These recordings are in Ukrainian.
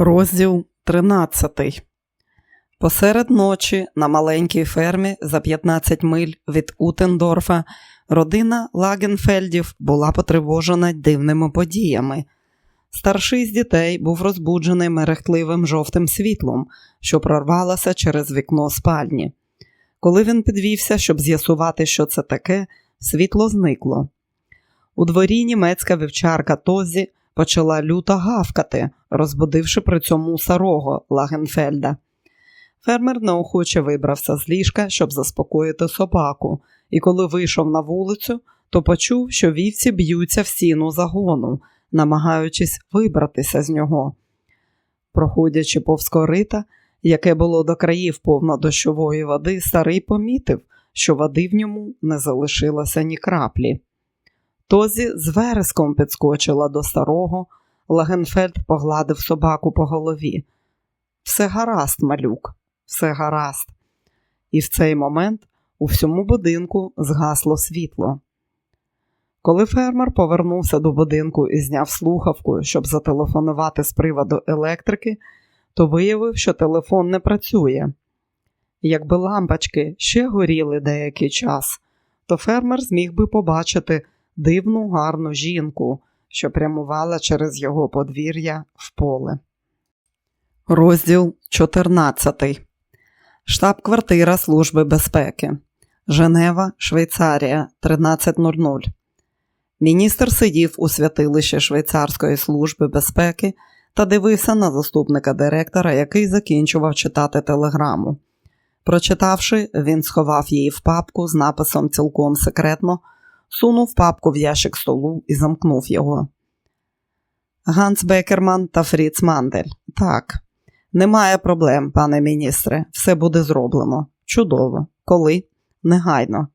Розділ 13 Посеред ночі на маленькій фермі за 15 миль від Утендорфа родина Лагенфельдів була потривожена дивними подіями. Старший з дітей був розбуджений мерехтливим жовтим світлом, що прорвалося через вікно спальні. Коли він підвівся, щоб з'ясувати, що це таке, світло зникло. У дворі німецька вівчарка Тозі почала люто гавкати, розбудивши при цьому старого Лагенфельда. Фермер неохоче вибрався з ліжка, щоб заспокоїти собаку, і коли вийшов на вулицю, то почув, що вівці б'ються в стіну загону, намагаючись вибратися з нього. Проходячи повз корита, яке було до країв повно дощової води, старий помітив, що води в ньому не залишилося ні краплі. Тозі з вереском підскочила до старого, Лагенфельд погладив собаку по голові. Все гаразд, малюк, все гаразд. І в цей момент у всьому будинку згасло світло. Коли фермер повернувся до будинку і зняв слухавку, щоб зателефонувати з приводу електрики, то виявив, що телефон не працює. Якби лампочки ще горіли деякий час, то фермер зміг би побачити дивну гарну жінку, що прямувала через його подвір'я в поле. Розділ 14. Штаб-квартира Служби безпеки. Женева, Швейцарія, 13.00. Міністр сидів у святилищі Швейцарської служби безпеки та дивився на заступника директора, який закінчував читати телеграму. Прочитавши, він сховав її в папку з написом цілком секретно, сунув папку в ящик столу і замкнув його. Ганс Бекерман та Фріц Мандель. Так, немає проблем, пане міністре, все буде зроблено. Чудово. Коли? Негайно.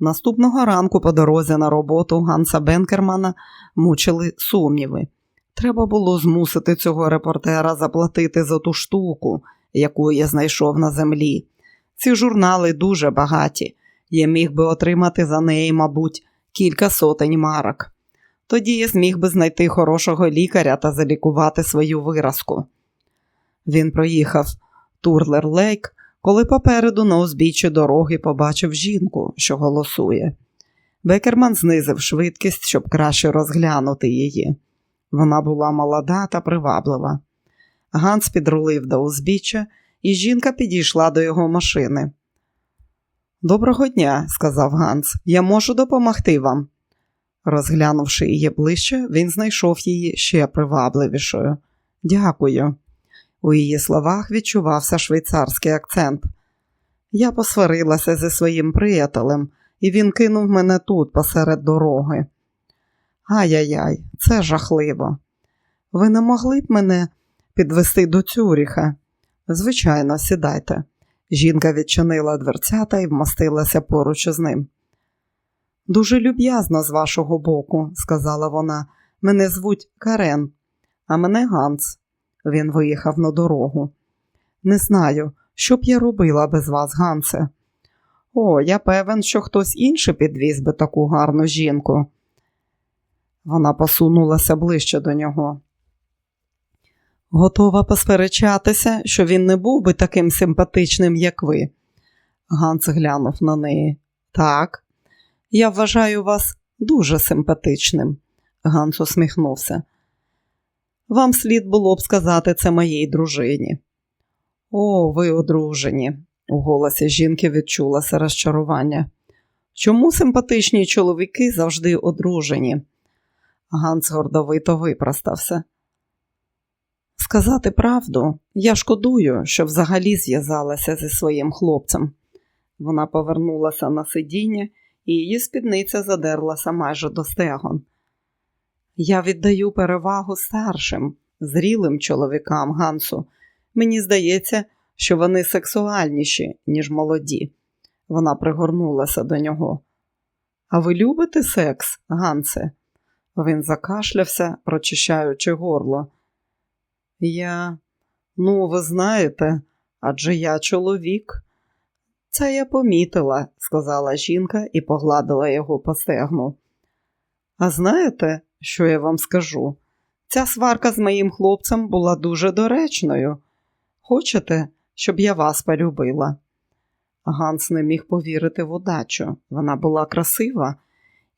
Наступного ранку по дорозі на роботу Ганса Бенкермана мучили сумніви. Треба було змусити цього репортера заплатити за ту штуку, яку я знайшов на землі. Ці журнали дуже багаті. Я міг би отримати за неї, мабуть, кілька сотень марок. Тоді я зміг би знайти хорошого лікаря та залікувати свою виразку. Він проїхав Турлер Лейк, коли попереду на узбіччі дороги побачив жінку, що голосує. Бекерман знизив швидкість, щоб краще розглянути її. Вона була молода та приваблива. Ганс підрулив до узбіччя, і жінка підійшла до його машини. Доброго дня, сказав Ганс, я можу допомогти вам. Розглянувши її ближче, він знайшов її ще привабливішою. Дякую. У її словах відчувався швейцарський акцент. Я посварилася зі своїм приятелем, і він кинув мене тут, посеред дороги. Ай-яй-яй, це жахливо. Ви не могли б мене підвести до Цюріха? Звичайно, сідайте. Жінка відчинила дверцята і вмостилася поруч із ним. Дуже люб'язно з вашого боку, сказала вона. Мене звуть Карен, а мене Ганс. Він виїхав на дорогу. Не знаю, що б я робила без вас, Гансе. О, я певен, що хтось інший підвіз би таку гарну жінку. Вона посунулася ближче до нього. Готова посперечатися, що він не був би таким симпатичним, як ви. Ганс глянув на неї. Так, я вважаю вас дуже симпатичним. Ганс усміхнувся. Вам слід було б сказати це моїй дружині. О, ви одружені, у голосі жінки відчулося розчарування. Чому симпатичні чоловіки завжди одружені? Ганс гордовито випростався. Сказати правду, я шкодую, що взагалі зв'язалася зі своїм хлопцем. Вона повернулася на сидіння, і її спідниця задерлася майже до стегон. Я віддаю перевагу старшим, зрілим чоловікам Гансу. Мені здається, що вони сексуальніші, ніж молоді. Вона пригорнулася до нього. А ви любите секс, Гансе? Він закашлявся, прочищаючи горло. Я, ну, ви знаєте, адже я чоловік. Це я помітила, сказала жінка і погладила його по стегну. А знаєте, що я вам скажу? Ця сварка з моїм хлопцем була дуже доречною. Хочете, щоб я вас полюбила? Ганс не міг повірити в удачу. Вона була красива,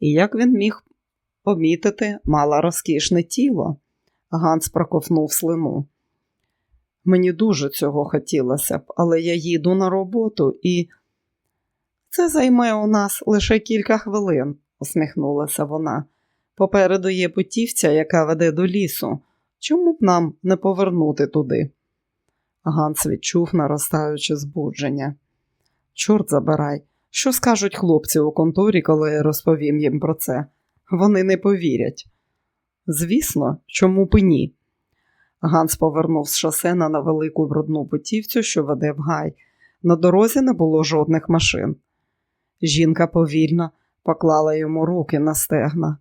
і як він міг помітити, мала розкішне тіло. Ганс проковнув слину. Мені дуже цього хотілося б, але я їду на роботу і. Це займе у нас лише кілька хвилин, усміхнулася вона. Попереду є путівця, яка веде до лісу. Чому б нам не повернути туди? Ганс відчув наростаюче збудження. Чорт забирай, що скажуть хлопці у конторі, коли я розповім їм про це? Вони не повірять. Звісно, чому б ні? Ганс повернув з шосе на невелику брудну путівцю, що веде в гай. На дорозі не було жодних машин. Жінка повільно поклала йому руки на стегна.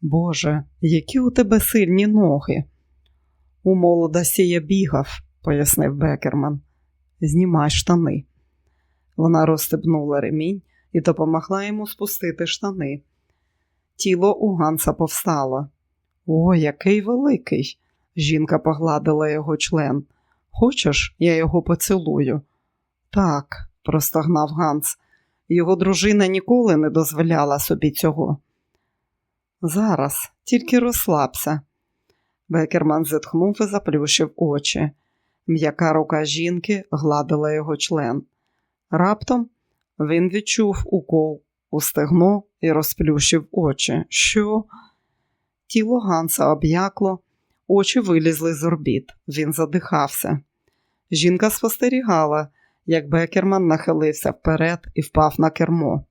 Боже, які у тебе сильні ноги. У молодості я бігав, пояснив Бекерман. Знімай штани. Вона розстебнула ремінь і допомогла йому спустити штани. Тіло у Ганса повстало. О, який великий! Жінка погладила його член. Хочеш, я його поцілую? Так, простогнав Ганс. Його дружина ніколи не дозволяла собі цього. Зараз, тільки розслабся. Бекерман зітхнув і заплющив очі. М'яка рука жінки гладила його член. Раптом він відчув укол у стегно і розплющив очі. Що? Тіло Ганса об'якло, очі вилізли з орбіт. Він задихався. Жінка спостерігала, як Бекерман нахилився вперед і впав на кермо.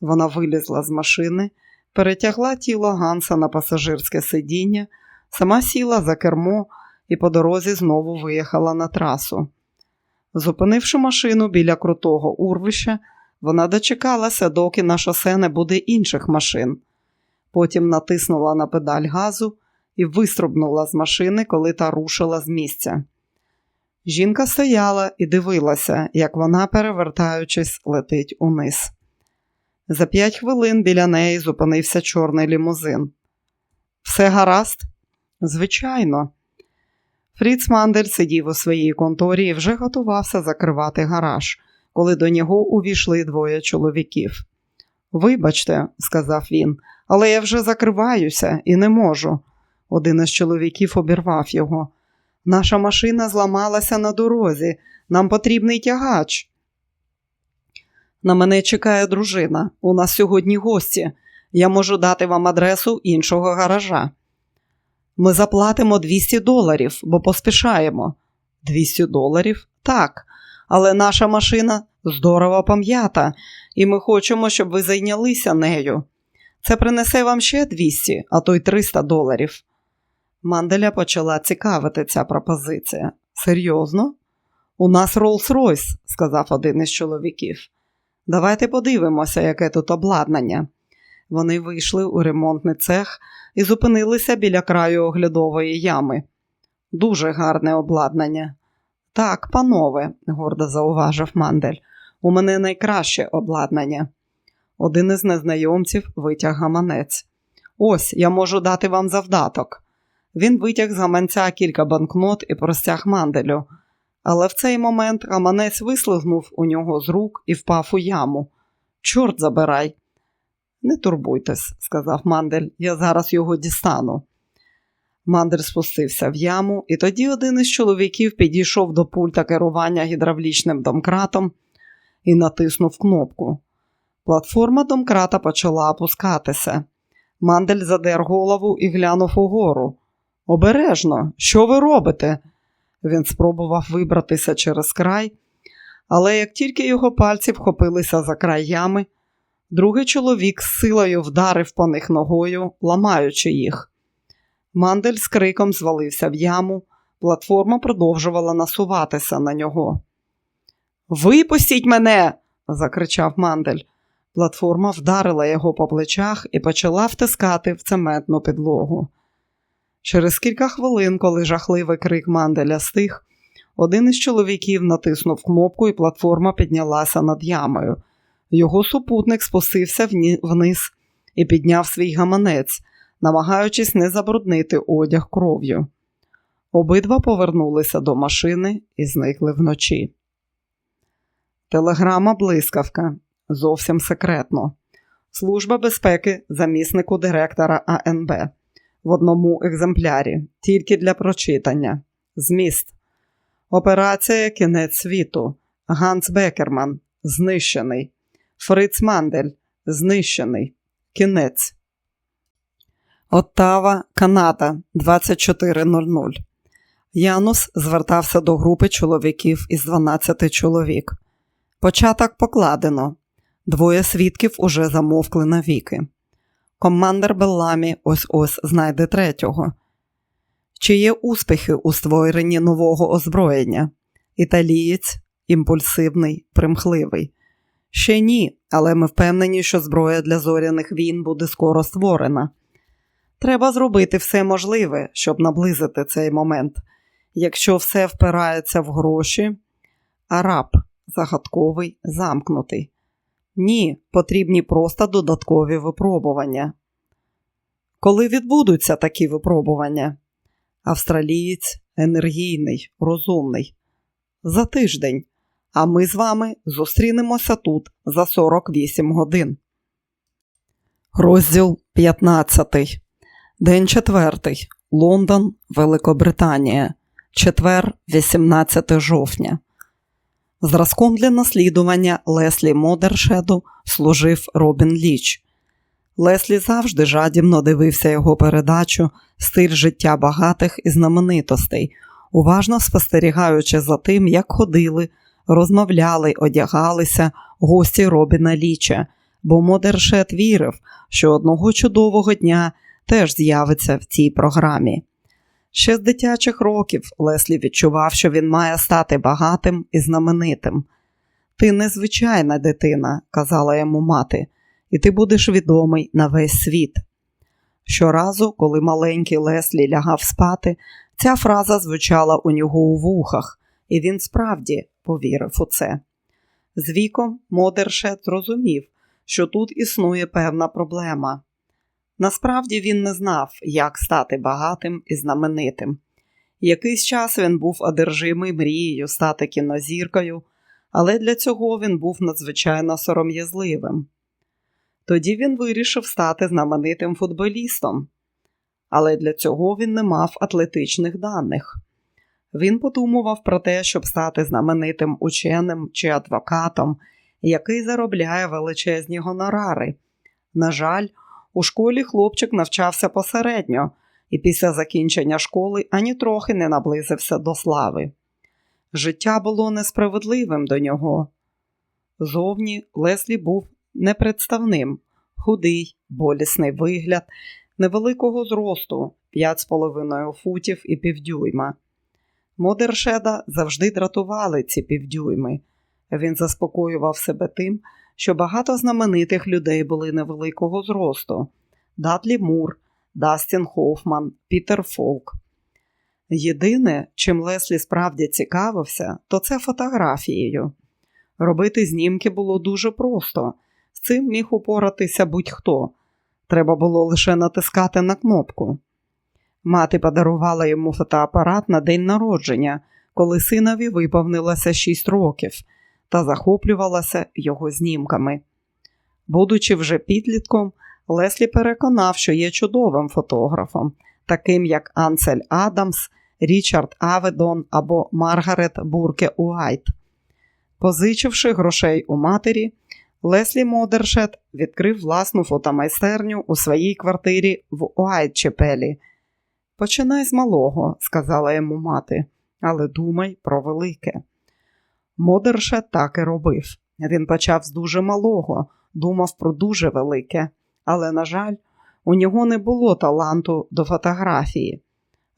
Вона вилізла з машини, перетягла тіло Ганса на пасажирське сидіння, сама сіла за кермо і по дорозі знову виїхала на трасу. Зупинивши машину біля крутого урвища, вона дочекалася, доки на шосе не буде інших машин. Потім натиснула на педаль газу і виструбнула з машини, коли та рушила з місця. Жінка стояла і дивилася, як вона, перевертаючись, летить униз. За п'ять хвилин біля неї зупинився чорний лімузин. Все гаразд? Звичайно. Фріц Мандель сидів у своїй конторі і вже готувався закривати гараж, коли до нього увійшли двоє чоловіків. Вибачте, сказав він, але я вже закриваюся і не можу. Один із чоловіків обірвав його. Наша машина зламалася на дорозі. Нам потрібний тягач. На мене чекає дружина. У нас сьогодні гості. Я можу дати вам адресу іншого гаража. Ми заплатимо 200 доларів, бо поспішаємо. 200 доларів? Так. Але наша машина здорово пам'ята, і ми хочемо, щоб ви зайнялися нею. Це принесе вам ще 200, а то й 300 доларів. Манделя почала цікавити ця пропозиція. Серйозно? У нас Роллс-Ройс, сказав один із чоловіків. Давайте подивимося, яке тут обладнання. Вони вийшли у ремонтний цех і зупинилися біля краю оглядової ями. Дуже гарне обладнання. Так, панове, гордо зауважив Мандель, у мене найкраще обладнання. Один із незнайомців витяг гаманець. Ось я можу дати вам завдаток. Він витяг з гаманця кілька банкнот і простяг манделю, але в цей момент гаманець вислигнув у нього з рук і впав у яму. Чорт забирай. Не турбуйтесь, сказав мандель, я зараз його дістану. Мандель спустився в яму, і тоді один із чоловіків підійшов до пульта керування гідравлічним домкратом і натиснув кнопку. Платформа домкрата почала опускатися. Мандель задер голову і глянув угору. Обережно, що ви робите? Він спробував вибратися через край, але як тільки його пальці вхопилися за край ями, другий чоловік з силою вдарив по них ногою, ламаючи їх. Мандель з криком звалився в яму, платформа продовжувала насуватися на нього. Випустіть мене! закричав Мандель. Платформа вдарила його по плечах і почала втискати в цементну підлогу. Через кілька хвилин, коли жахливий крик манделя стих, один із чоловіків натиснув кнопку, і платформа піднялася над ямою. Його супутник спустився вниз і підняв свій гаманець, намагаючись не забруднити одяг кров'ю. Обидва повернулися до машини і зникли вночі. Телеграма блискавка зовсім секретно. Служба безпеки заміснику директора АНБ в одному екземплярі, тільки для прочитання. Зміст. Операція Кінець світу. Ганс Бекерман. Знищений. Фриц Мандель. Знищений. Кінець. Оттава, Канада, 24.00. Янус звертався до групи чоловіків із 12 чоловік. Початок покладено. Двоє свідків уже замовкли навіки. Командир Белламі ось ось знайде третього. Чи є успіхи у створенні нового озброєння? Італієць імпульсивний, примхливий. Ще ні, але ми впевнені, що зброя для зоряних війн буде скоро створена. Треба зробити все можливе, щоб наблизити цей момент. Якщо все впирається в гроші, араб загадковий, замкнутий. Ні, потрібні просто додаткові випробування. Коли відбудуться такі випробування? Австралієць енергійний, розумний. За тиждень. А ми з вами зустрінемося тут за 48 годин. Розділ 15. День 4. Лондон, Великобританія. Четвер, 18 жовтня. Зразком для наслідування Леслі Модершеду служив Робін Ліч. Леслі завжди жадібно дивився його передачу Стиль життя багатих і знаменитостей, уважно спостерігаючи за тим, як ходили, розмовляли, одягалися гості Робіна Ліча, бо Модершет вірив, що одного чудового дня теж з'явиться в цій програмі. Ще з дитячих років Леслі відчував, що він має стати багатим і знаменитим. Ти незвичайна дитина, казала йому мати, і ти будеш відомий на весь світ. Щоразу, коли маленький Леслі лягав спати, ця фраза звучала у нього у вухах, і він справді повірив у це. З віком Модершет зрозумів, що тут існує певна проблема. Насправді він не знав, як стати багатим і знаменитим. Якийсь час він був одержимий мрією стати кінозіркою, але для цього він був надзвичайно сором'язливим. Тоді він вирішив стати знаменитим футболістом, але для цього він не мав атлетичних даних. Він подумував про те, щоб стати знаменитим ученим чи адвокатом, який заробляє величезні гонорари. На жаль, у школі хлопчик навчався посередньо і після закінчення школи ані трохи не наблизився до слави. Життя було несправедливим до нього. Зовні Леслі був непредставним, худий, болісний вигляд, невеликого зросту 5,5 футів і півдюйма. Модершеда завжди дратували ці півдюйми. Він заспокоював себе тим, що багато знаменитих людей були невеликого зросту: Датлі Мур, Дастін Хофман, Пітер Фолк. Єдине, чим Леслі справді цікавився, то це фотографією. Робити знімки було дуже просто, з цим міг упоратися будь-хто. Треба було лише натискати на кнопку. Мати подарувала йому фотоапарат на день народження, коли синові виповнилося 6 років, та захоплювалася його знімками. Будучи вже підлітком, Леслі переконав, що є чудовим фотографом, таким як Ансель Адамс, Річард Аведон або Маргарет Бурке Уайт. Позичивши грошей у матері, Леслі Модершет відкрив власну фотомайстерню у своїй квартирі в Уайтчепелі. Починай з малого, сказала йому мати, але думай про велике. Модерше так і робив. Він почав з дуже малого, думав про дуже велике, але, на жаль, у нього не було таланту до фотографії.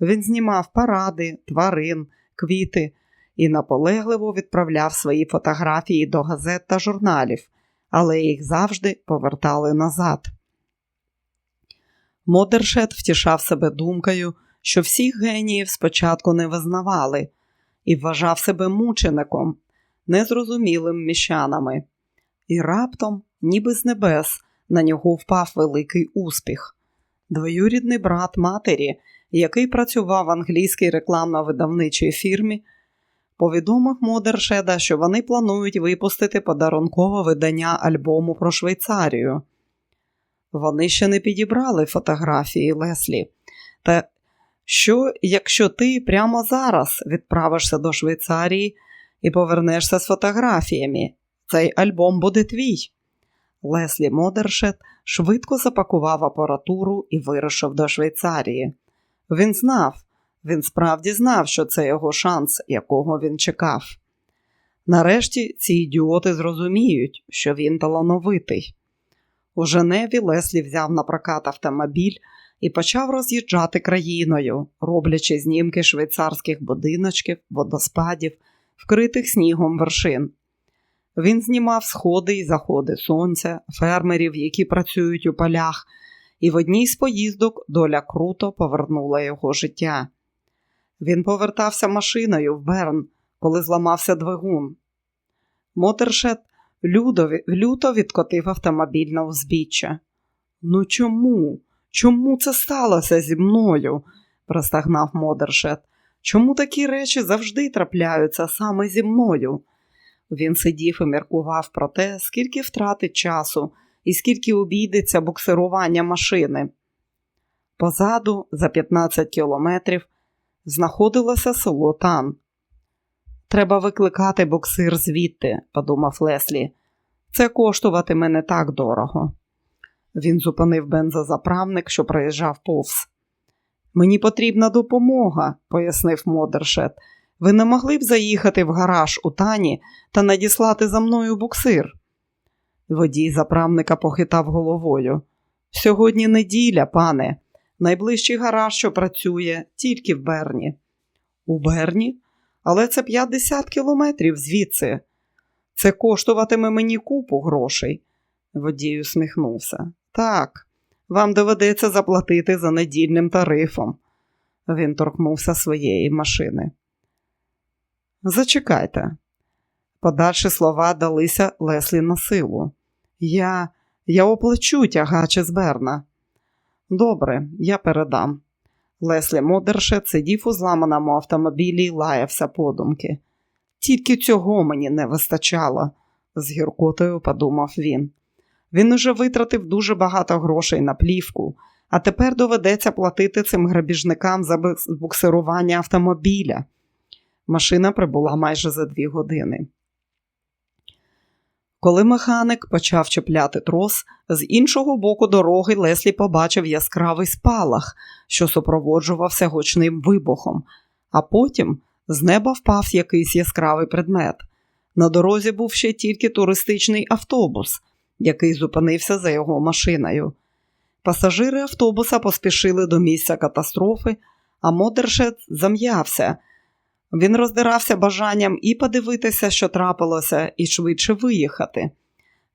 Він знімав паради, тварин, квіти і наполегливо відправляв свої фотографії до газет та журналів, але їх завжди повертали назад. Модершет втішав себе думкою, що всіх геніїв спочатку не визнавали, і вважав себе мучеником, незрозумілим міщанами. І раптом, ніби з небес, на нього впав великий успіх. Двоюрідний брат матері, який працював в англійській рекламно-видавничій фірмі, повідомив Модершеда, що вони планують випустити подарункове видання альбому про Швейцарію. Вони ще не підібрали фотографії Леслі. Та що, якщо ти прямо зараз відправишся до Швейцарії і повернешся з фотографіями? Цей альбом буде твій. Леслі Модершет швидко запакував апаратуру і вирушив до Швейцарії. Він знав, він справді знав, що це його шанс, якого він чекав. Нарешті ці ідіоти зрозуміють, що він талановитий. У Женеві Леслі взяв на прокат автомобіль і почав роз'їжджати країною, роблячи знімки швейцарських будиночків, водоспадів, вкритих снігом вершин. Він знімав сходи і заходи сонця, фермерів, які працюють у полях, і в одній з поїздок доля круто повернула його життя. Він повертався машиною в Берн, коли зламався двигун. Мотершет люто відкотив автомобіль на узбіччя. Ну чому? Чому це сталося зі мною? простагнав Модершет. Чому такі речі завжди трапляються саме зі мною? Він сидів і міркував про те, скільки втратить часу і скільки обійдеться буксирування машини. Позаду, за 15 кілометрів, знаходилося село Тан. Треба викликати буксир звідти, подумав Леслі. Це коштуватиме не так дорого. Він зупинив бензозаправник, що проїжджав повз. Мені потрібна допомога, пояснив Модершет. Ви не могли б заїхати в гараж у тані та надіслати за мною буксир? Водій заправника похитав головою. Сьогодні неділя, пане. Найближчий гараж, що працює, тільки в Берні. У Берні? Але це 50 кілометрів звідси. Це коштуватиме мені купу грошей. Водій усміхнувся. Так, вам доведеться заплатити за недільним тарифом. Він торкнувся своєї машини. Зачекайте. Подальші слова далися Леслі на силу. Я я оплачу тягачі з Берна. Добре, я передам. Леслі Модершет сидів у зламаному автомобілі і лаявся подумки. Тільки цього мені не вистачало, з гіркотою подумав він. Він уже витратив дуже багато грошей на плівку, а тепер доведеться платити цим грабіжникам за буксирування автомобіля. Машина прибула майже за дві години. Коли механик почав чіпляти трос, з іншого боку дороги Леслі побачив яскравий спалах, що супроводжувався гучним вибухом, а потім з неба впав якийсь яскравий предмет. На дорозі був ще тільки туристичний автобус, який зупинився за його машиною. Пасажири автобуса поспішили до місця катастрофи, а Модершет зам'явся. Він роздирався бажанням і подивитися, що трапилося, і швидше виїхати.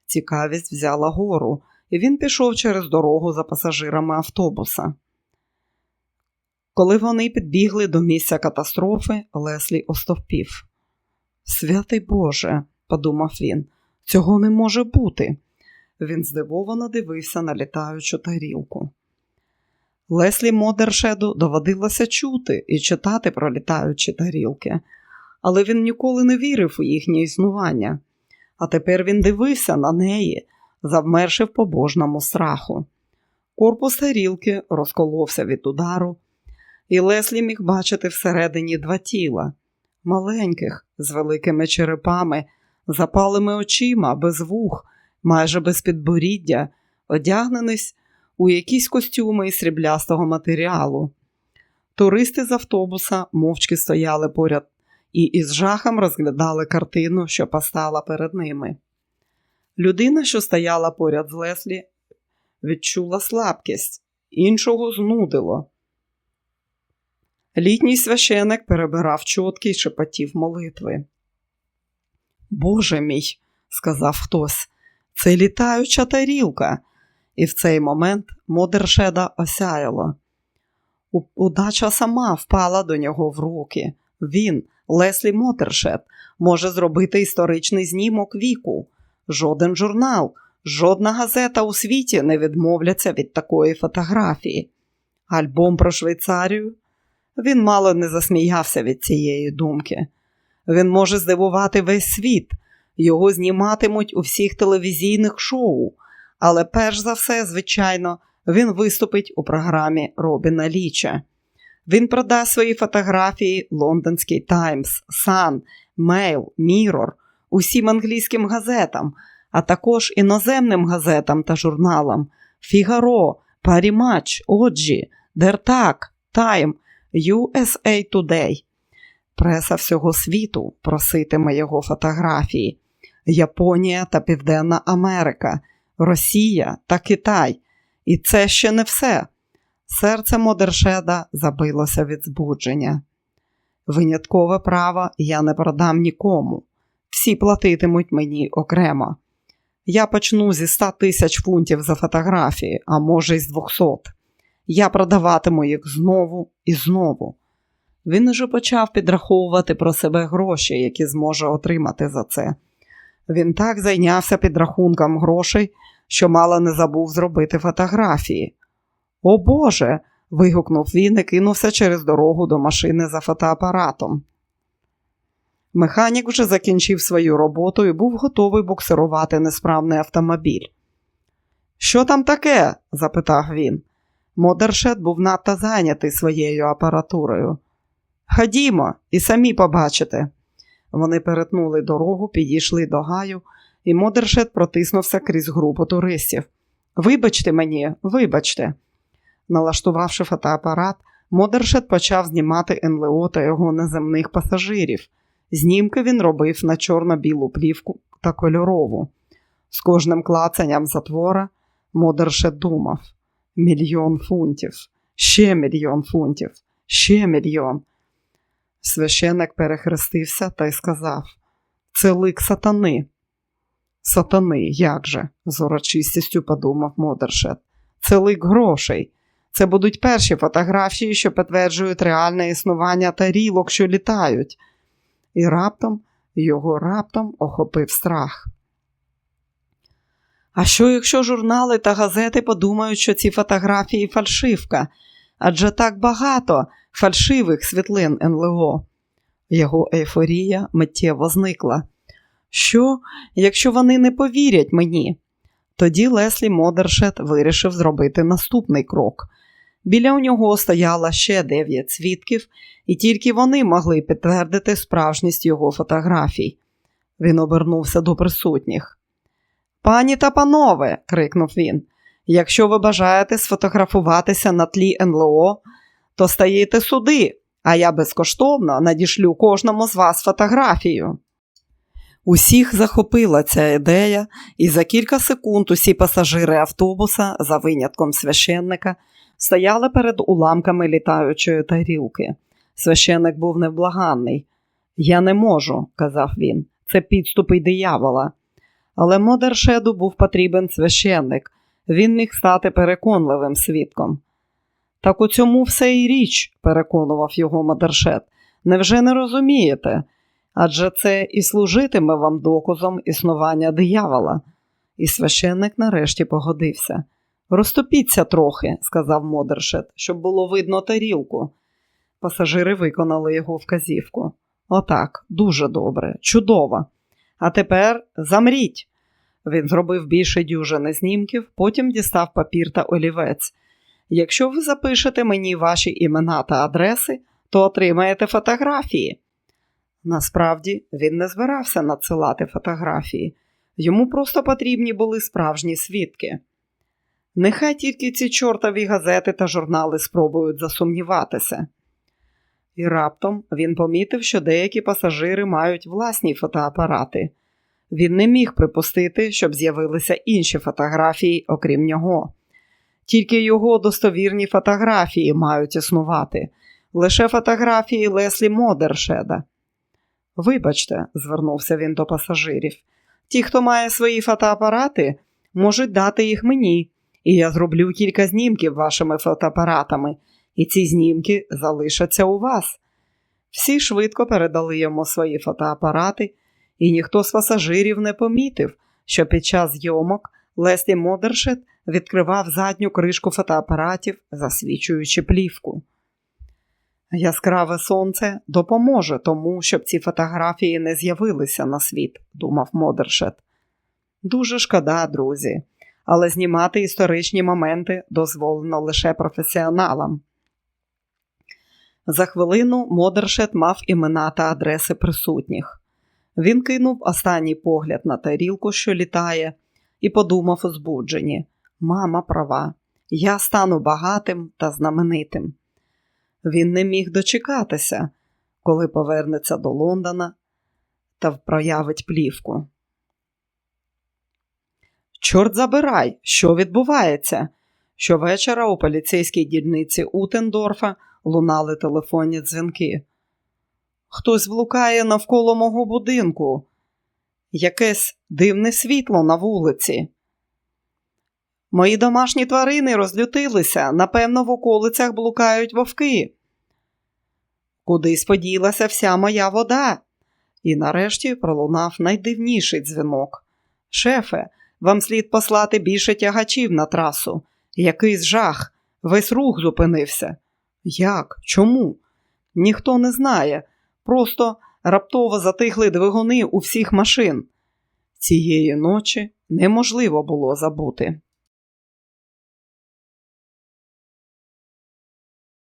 Цікавість взяла гору, і він пішов через дорогу за пасажирами автобуса. Коли вони підбігли до місця катастрофи, Леслі остовпів. Святий Боже, подумав він, цього не може бути. Він здивовано дивився на літаючу тарілку. Леслі Модершеду доводилося чути і читати про літаючі тарілки, але він ніколи не вірив у їхнє існування. А тепер він дивився на неї, завмерши в побожному страху. Корпус тарілки розколовся від удару, і Леслі міг бачити всередині два тіла маленьких, з великими черепами, запалими очима, без вух, майже без підборіддя, одягнених у якісь костюми із сріблястого матеріалу. Туристи з автобуса мовчки стояли поряд і із жахом розглядали картину, що постала перед ними. Людина, що стояла поряд з Леслі, відчула слабкість, іншого знудило. Літній священик перебирав чотки й шепотів молитви. Боже мій, сказав хтось, це літаюча тарілка і в цей момент Модершеда осяяло. Удача сама впала до нього в руки. Він, Леслі Мотершед, може зробити історичний знімок віку. Жоден журнал, Жодна газета у світі не відмовляться від такої фотографії. Альбом про Швейцарію? Він мало не засміявся від цієї думки. Він може здивувати весь світ, його зніматимуть у всіх телевізійних шоу, але перш за все, звичайно, він виступить у програмі Робіна Ліча. Він продасть свої фотографії Лондонський Таймс, Сан, Мейл, Мірор, усім англійським газетам, а також іноземним газетам та журналам Фігаро, Парімач, Оджі, Дертак, Тайм, USA Today. Преса всього світу проситиме його фотографії. Японія та Південна Америка, Росія та Китай. І це ще не все. Серце Модершеда забилося від збудження. Виняткове право я не продам нікому. Всі платитимуть мені окремо. Я почну зі 100 тисяч фунтів за фотографії, а може й з 200. Я продаватиму їх знову і знову. Він уже почав підраховувати про себе гроші, які зможе отримати за це. Він так зайнявся підрахунком грошей, що мало не забув зробити фотографії. О Боже. вигукнув він і кинувся через дорогу до машини за фотоапаратом. Механік вже закінчив свою роботу і був готовий буксирувати несправний автомобіль. Що там таке? запитав він. Модершет був надто зайнятий своєю апаратурою. Ходімо, і самі побачите. Вони перетнули дорогу, підійшли до гаю, і Модершет протиснувся крізь групу туристів. Вибачте мені, вибачте. Налаштувавши фотоапарат, Модершет почав знімати НЛО та його неземних пасажирів. Знімки він робив на чорно-білу плівку та кольорову. З кожним клацанням затвора Модершет думав: мільйон фунтів, ще мільйон фунтів, ще мільйон. Священик перехрестився та й сказав: Це лик сатани. Сатани, як же? з урочистістю подумав Модершет. Це лик грошей. Це будуть перші фотографії, що підтверджують реальне існування тарілок, що літають. І раптом його раптом охопив страх. А що, якщо журнали та газети подумають, що ці фотографії фальшивка? Адже так багато фальшивих світлин НЛО. Його ейфорія миттєво зникла. Що, якщо вони не повірять мені? Тоді Леслі Модершет вирішив зробити наступний крок. Біля у нього стояло ще дев'ять свідків, і тільки вони могли підтвердити справжність його фотографій. Він обернувся до присутніх. Пані та панове, крикнув він, якщо ви бажаєте сфотографуватися на тлі НЛО, то стаєте суди, а я безкоштовно надішлю кожному з вас фотографію. Усіх захопила ця ідея, і за кілька секунд усі пасажири автобуса, за винятком священника, стояли перед уламками літаючої тарілки. Священник був невблаганний. Я не можу, казав він, це підступи диявола. Але Модершеду був потрібен священник, він міг стати переконливим свідком. Так у цьому все і річ, переконував його Модершет. Невже не розумієте? Адже це і служитиме вам доказом існування диявола. І священник нарешті погодився. Розтопіться трохи, сказав Модершет, щоб було видно тарілку. Пасажири виконали його вказівку. Отак, дуже добре, чудово. А тепер замріть. Він зробив більше дюжини знімків, потім дістав папір та олівець. Якщо ви запишете мені ваші імена та адреси, то отримаєте фотографії. Насправді він не збирався надсилати фотографії, йому просто потрібні були справжні свідки. Нехай тільки ці чортові газети та журнали спробують засумніватися. І раптом він помітив, що деякі пасажири мають власні фотоапарати. Він не міг припустити, щоб з'явилися інші фотографії, окрім нього. Тільки його достовірні фотографії мають існувати, лише фотографії Леслі Модершеда. Вибачте, звернувся він до пасажирів, ті, хто має свої фотоапарати, можуть дати їх мені, і я зроблю кілька знімків вашими фотоапаратами, і ці знімки залишаться у вас. Всі швидко передали йому свої фотоапарати, і ніхто з пасажирів не помітив, що під час зйомок Леслі Модершет відкривав задню кришку фотоапаратів, засвічуючи плівку. Яскраве сонце допоможе тому, щоб ці фотографії не з'явилися на світ, думав Модершет. Дуже шкода, друзі, але знімати історичні моменти дозволено лише професіоналам. За хвилину Модершет мав імена та адреси присутніх. Він кинув останній погляд на тарілку, що літає, і подумав у збудженні: Мама права, я стану багатим та знаменитим. Він не міг дочекатися, коли повернеться до Лондона та проявить плівку. Чорт забирай, що відбувається? Щовечора у поліцейській дільниці Утендорфа лунали телефонні дзвінки. Хтось блукає навколо мого будинку. Якесь дивне світло на вулиці. Мої домашні тварини розлютилися, напевно, в околицях блукають вовки. Кудись поділася вся моя вода. І нарешті пролунав найдивніший дзвінок. Шефе, вам слід послати більше тягачів на трасу. Якийсь жах, весь рух зупинився. Як? Чому? Ніхто не знає. Просто раптово затихли двигуни у всіх машин. Цієї ночі неможливо було забути.